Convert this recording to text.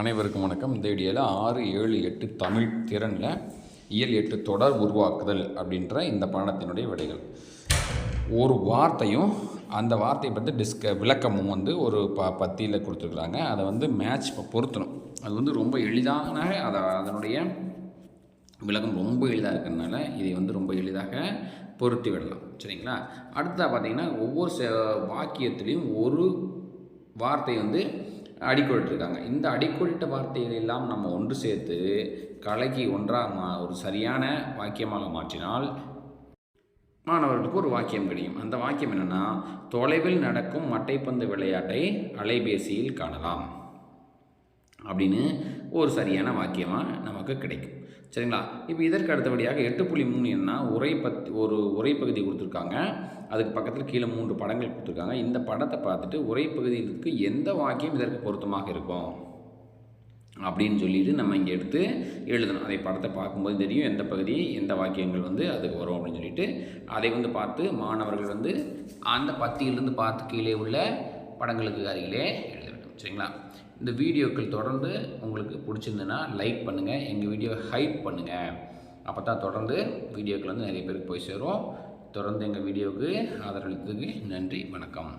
அனைவருக்கும் வணக்கம். இந்த வீடியோவில் ஆறு ஏழு எட்டு தமிழ் திறனில் இயல் எட்டு தொடர் உருவாக்குதல் அப்படின்ற இந்த பாடத்தினுடைய விடைகள். ஒரு வார்த்தையும் அந்த வார்த்தையை பற்றி டிஸ்க விளக்கமும் வந்து ஒரு ப பத்தியில் கொடுத்துருக்குறாங்க. அதை வந்து மேட்ச் பொருத்தணும். அது வந்து ரொம்ப எளிதான அதை அதனுடைய விளக்கம் ரொம்ப எளிதாக இருக்கிறதுனால இதை வந்து ரொம்ப எளிதாக பொருத்தி விடலாம். சரிங்களா? அடுத்ததாக பார்த்தீங்கன்னா ஒவ்வொரு ச வாக்கியத்துலேயும் ஒரு வார்த்தை வந்து அடிக்கோடிட்டிருக்காங்க இந்த அடிக்கோடிட்ட வார்த்தைகள் எல்லாம் நம்ம ஒன்று சேர்த்து கலக்கி ஒன்றாக மா ஒரு சரியான வாக்கியமாக மாற்றினால் மாணவர்களுக்கு ஒரு வாக்கியம் கிடைக்கும் அந்த வாக்கியம் என்னென்னா தொலைவில் நடக்கும் மட்டைப்பந்து விளையாட்டை அலைபேசியில் காணலாம். அப்படின்னு ஒரு சரியான வாக்கியமாக நமக்கு கிடைக்கும். சரிங்களா? இப்போ இதற்கு அடுத்தபடியாக எட்டு புள்ளி மூணு என்ன உரை பத்தி ஒரு உரைப்பகுதி கொடுத்துருக்காங்க. அதுக்கு பக்கத்தில் கீழே மூன்று படங்கள் கொடுத்துருக்காங்க. இந்த படத்தை பார்த்துட்டு உரை இருக்கு எந்த வாக்கியம் இதற்கு பொருத்தமாக இருக்கும்? அப்படின்னு சொல்லிட்டு நம்ம இங்கே எடுத்து எழுதணும். அதை படத்தை பார்க்கும்போது தெரியும் எந்த பகுதி எந்த வாக்கியங்கள் வந்து அதுக்கு வரும் அப்படின்னு சொல்லிட்டு. அதை வந்து பார்த்து மாணவர்கள் வந்து அந்த பத்தியிலிருந்து பார்த்து கீழே உள்ள படங்களுக்கு அருகிலே சரிங்களா? இந்த வீடியோக்கள் தொடர்ந்து உங்களுக்கு பிடிச்சிருந்துன்னா லைக் பண்ணுங்கள் எங்கள் வீடியோவை ஹைப் பண்ணுங்கள் அப்போ தான் தொடர்ந்து வீடியோக்கள் வந்து நிறைய பேருக்கு போய் சேரும். தொடர்ந்து எங்கள் வீடியோவுக்கு ஆதரவளித்ததுக்கு நன்றி வணக்கம்.